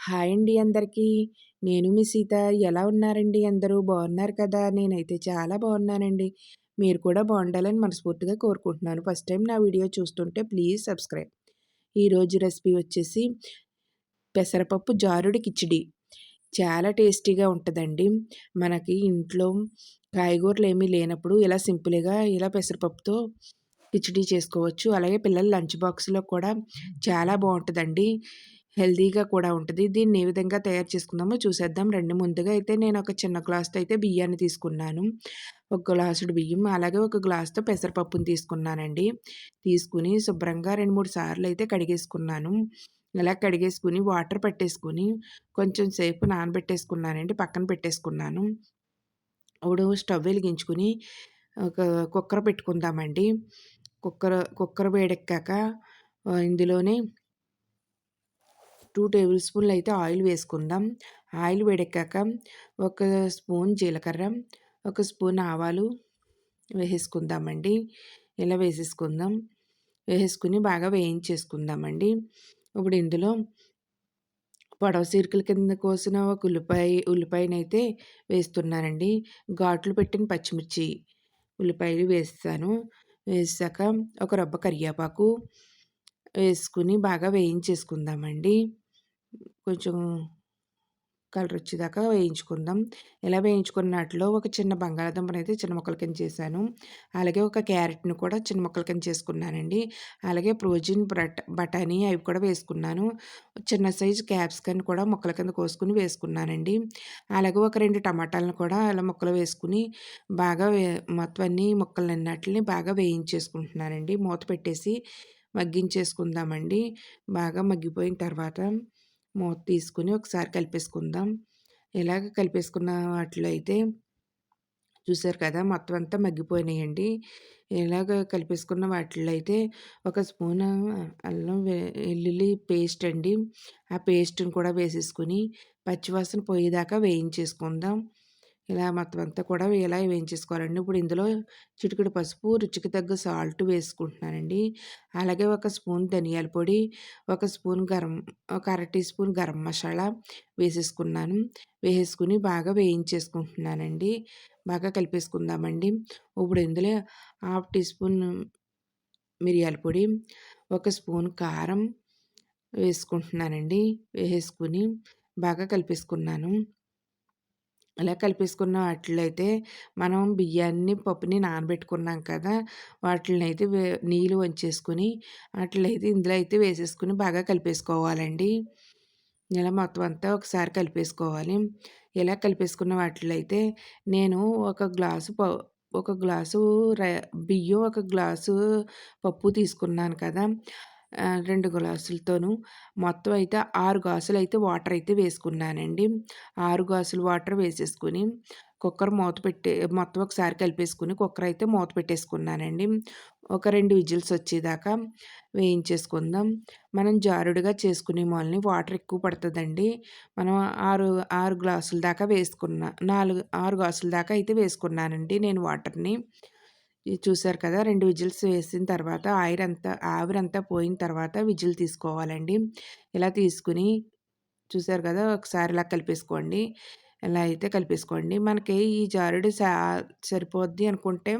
Hi అండి అందరికీ. నేను మీ సీత. ఎలా ఉన్నారండి అందరూ? బాగున్నారు కదా! నేనైతే చాలా బాగున్నానండి. మీరు కూడా బాగుండాలని మనస్ఫూర్తిగా కోరుకుంటున్నాను. ఫస్ట్ టైం నా వీడియో చూస్తుంటే ప్లీజ్ సబ్స్క్రైబ్. ఈరోజు రెసిపీ వచ్చేసి పెసరపప్పు జారుడి కిచిడి. చాలా టేస్టీగా ఉంటుందండి. మనకి ఇంట్లో కాయగూరలు ఏమీ లేనప్పుడు ఇలా సింపుల్‌గా ఇలా పెసరపప్పుతో కిచిడి చేసుకోవచ్చు. అలాగే పిల్లల లంచ్ బాక్స్‌లో కూడా చాలా బాగుంటుందండి. హెల్తీగా కూడా ఉంటుంది. దీన్ని ఏ విధంగా తయారు చేసుకుందామో చూసేద్దాం. రండి ముందుగా అయితే నేను ఒక చిన్న గ్లాస్తో అయితే బియ్యాన్ని తీసుకున్నాను. ఒక గ్లాసుడు బియ్యం అలాగే ఒక గ్లాస్తో పెసరపప్పుని తీసుకున్నానండి. తీసుకుని శుభ్రంగా రెండు మూడు సార్లు అయితే కడిగేసుకున్నాను. ఇలా కడిగేసుకుని వాటర్ పెట్టేసుకుని కొంచెం సేపు నానబెట్టేసుకున్నానండి. పక్కన పెట్టేసుకున్నాను. ఇప్పుడు స్టవ్ వెలిగించుకుని ఒక కుక్కర్ పెట్టుకుందామండి. కుక్కర్ కుక్కర్ వేడెక్కాక ఇందులోనే టూ టేబుల్ స్పూన్లు అయితే ఆయిల్ వేసుకుందాం. ఆయిల్ వేడెక్కాక ఒక స్పూన్ జీలకర్ర ఒక స్పూన్ ఆవాలు వేసేసుకుందామండి ఇలా వేసేసుకుందాం. వేసేసుకుని బాగా వేయించేసుకుందామండి. ఇప్పుడు ఇందులో పొడవ సీరకల కింద కోసిన ఒక ఉల్లిపాయ ఉల్లిపాయనైతే వేస్తున్నానండి. ఘాట్లు పెట్టిన పచ్చిమిర్చి ఉల్లిపాయలు వేస్తాను. వేసాక ఒక రబ్బ కరివేపాకు వేసుకుని బాగా వేయించేసుకుందామండి. కొంచెం కలర్ వచ్చేదాకా వేయించుకుందాం. ఇలా వేయించుకున్నట్లో ఒక చిన్న బంగాళాదుంపను అయితే చిన్న ముక్కల కింద చేశాను. అలాగే ఒక క్యారెట్ని కూడా చిన్న ముక్కల కింద చేసుకున్నానండి. అలాగే ప్రోజీన్ బట్ బఠానీ అవి కూడా వేసుకున్నాను. చిన్న సైజు క్యాప్సికన్ కూడా ముక్కల కింద కోసుకుని వేసుకున్నానండి. అలాగే ఒక రెండు టమాటాలను కూడా అలా ముక్కలు వేసుకుని బాగా వే మొత్తం అన్ని ముక్కలు అన్నట్లని బాగా వేయించేసుకుంటున్నానండి. మూత పెట్టేసి మగ్గించేసుకుందామండి. బాగా మగ్గిపోయిన తర్వాత మూత తీసుకుని ఒకసారి కలిపేసుకుందాం. ఇలాగ కలిపేసుకున్న వాటిలో అయితే చూసారు కదా మొత్తం అంతా మగ్గిపోయినాయండి. ఇలాగ కలిపేసుకున్న వాటిలో అయితే ఒక స్పూన్ అల్లం వెల్లుల్లి పేస్ట్ అండి. ఆ పేస్ట్ని కూడా వేసేసుకుని పచ్చివాసన పోయేదాకా వేయించేసుకుందాం. ఇలా మొత్తం అంతా కూడా ఇలా వేయించేసుకోవాలండి? ఇప్పుడు ఇందులో చిటికెడు పసుపు రుచికి తగ్గ సాల్ట్ వేసుకుంటున్నానండి. అలాగే ఒక స్పూన్ ధనియాల పొడి ఒక స్పూన్ గరం ఒక అర టీ స్పూన్ గరం మసాలా వేసేసుకున్నాను. వేసేసుకుని బాగా వేయించేసుకుంటున్నానండి. బాగా కలిపేసుకుందామండి. ఇప్పుడు ఇందులో హాఫ్ టీ స్పూన్ మిరియాల పొడి ఒక స్పూన్ కారం వేసుకుంటున్నానండి. వేసుకుని బాగా కలిపేసుకున్నాను. అలా కలిపేసుకున్న వాటిలో మనం బియ్యాన్ని పప్పుని నానబెట్టుకున్నాం కదా! వాటిని అయితే నీళ్ళు వంచేసుకుని వాటిలైతే ఇందులో అయితే వేసేసుకుని బాగా కలిపేసుకోవాలండి. ఇలా మొత్తం అంతా ఒకసారి కలిపేసుకోవాలి. ఇలా కలిపేసుకున్న వాటిలో అయితే నేను ఒక గ్లాసు ప ఒక గ్లాసు బియ్యం ఒక గ్లాసు పప్పు తీసుకున్నాను కదా! రెండు గ్లాసులతోనూ మొత్తం అయితే ఆరు గ్లాసులు అయితే వాటర్ అయితే వేసుకున్నానండి. ఆరు గ్లాసులు వాటర్ వేసేసుకుని కుక్కర్ మూత పెట్టే మొత్తం ఒకసారి కలిపేసుకుని కుక్కర్ అయితే మూత పెట్టేసుకున్నానండి. ఒక రెండు విజిల్స్ వచ్చేదాకా వేయించేసుకుందాం. మనం జారుడుగా చేసుకునే మొలని వాటర్ ఎక్కువ పడుతుందండి. మనం ఆరు ఆరు గ్లాసుల దాకా వేసుకున్నా నాలుగు ఆరు గ్లాసుల దాకా అయితే వేసుకున్నానండి నేను వాటర్ని. చూసారు కదా! రెండు విజిల్స్ వేసిన తర్వాత ఆయిర్ అంతా ఆవిరంతా పోయిన తర్వాత విజిల్ తీసుకోవాలండి. ఇలా తీసుకుని చూసారు కదా! ఒకసారి ఇలా కలిపేసుకోండి. ఇలా అయితే కలిపేసుకోండి. మనకి ఈ జారుడు సరిపోద్ది అనుకుంటే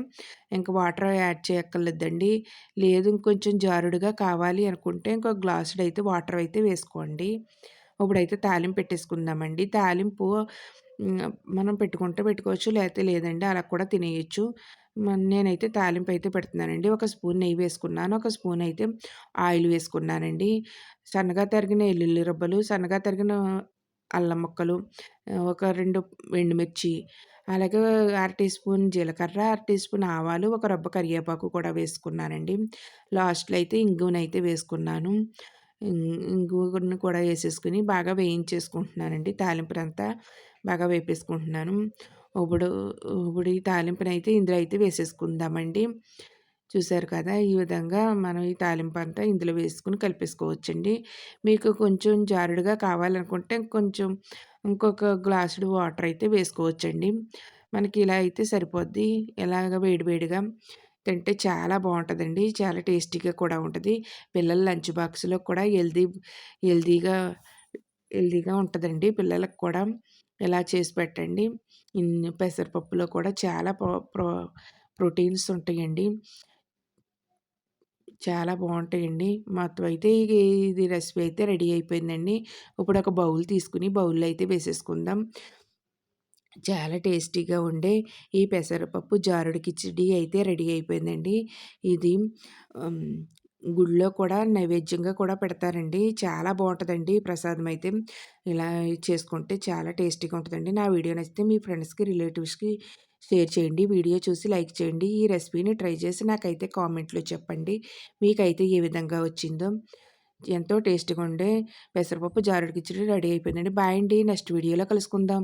ఇంకా వాటర్ యాడ్ చేయక్కర్లేదండి. లేదు ఇంకొంచెం జారుడుగా కావాలి అనుకుంటే ఇంకో గ్లాసుడు అయితే వాటర్ అయితే వేసుకోండి. ఇప్పుడైతే తాలింపు పెట్టేసుకుందామండి. తాలింపు మనం పెట్టుకుంటే పెట్టుకోవచ్చు లేకపోతే లేదండి అలా కూడా తినేయచ్చు. నేనైతే తాలింపు అయితే పెడుతున్నానండి. ఒక స్పూన్ నెయ్యి వేసుకున్నాను. ఒక స్పూన్ అయితే ఆయిల్ వేసుకున్నానండి. సన్నగా తరిగిన ఎల్లుల్లి రబ్బలు సన్నగా తరిగిన అల్లం ముక్కలు ఒక రెండు ఎండుమిర్చి అలాగే అర టీ స్పూన్ జీలకర్ర అర టీ స్పూన్ ఆవాలు ఒక రబ్బ కరివేపాకు కూడా వేసుకున్నానండి. లాస్ట్లో అయితే ఇంగువనైతే వేసుకున్నాను. ఇంగువను కూడా వేసేసుకుని బాగా వేయించేసుకుంటున్నానండి. తాలింపునంతా బాగా వేపేసుకుంటున్నాను. ఇప్పుడు ఇప్పుడు ఈ తాలింపునైతే ఇందులో అయితే వేసేసుకుందామండి. చూసారు కదా ఈ విధంగా మనం ఈ తాలింపు అంతా ఇందులో వేసుకుని కలిపేసుకోవచ్చండి. మీకు కొంచెం జారుడుగా కావాలనుకుంటే కొంచెం ఇంకొక గ్లాసుడు వాటర్ అయితే వేసుకోవచ్చండి. మనకి ఇలా అయితే సరిపోద్ది. ఎలాగ వేడివేడిగా తింటే చాలా బాగుంటుందండి చాలా టేస్టీగా కూడా ఉంటుంది పిల్లల లంచ్ బాక్స్లో కూడా హెల్దీ హెల్దీగా హెల్దీగా ఉంటుందండి పిల్లలకు కూడా ఇలా చేసి పెట్టండి. ఇన్ని పెసరపప్పులో కూడా చాలా ప్రో ప్రో ప్రోటీన్స్ ఉంటాయండి. చాలా బాగుంటాయండి మొత్తం అయితే ఇది రెసిపీ అయితే రెడీ అయిపోయిందండి. ఇప్పుడు ఒక బౌల్ తీసుకొని బౌల్‌లో అయితే వేసేసుకుందాం. చాలా టేస్టీగా ఉండే ఈ పెసరపప్పు జారుడు కిచిడి అయితే రెడీ అయిపోయిందండి. ఇది గుడిలో కూడా నైవేద్యంగా కూడా పెడతారండి. చాలా బాగుంటుందండి ప్రసాదం అయితే. ఇలా చేసుకుంటే చాలా టేస్టీగా ఉంటుందండి నా వీడియో నచ్చితే మీ ఫ్రెండ్స్‌కి, రిలేటివ్స్‌కి షేర్ చేయండి. వీడియో చూసి లైక్ చేయండి. ఈ రెసిపీని ట్రై చేసి నాకైతే కామెంట్‌లో చెప్పండి. మీకైతే ఏ విధంగా వచ్చిందో. ఎంతో టేస్టీగా ఉండే పెసరపప్పు జారుడు కిచడి రెడీ అయిపోయిందండి. బాయ్ అండి. నెక్స్ట్ వీడియోలో కలుసుకుందాం.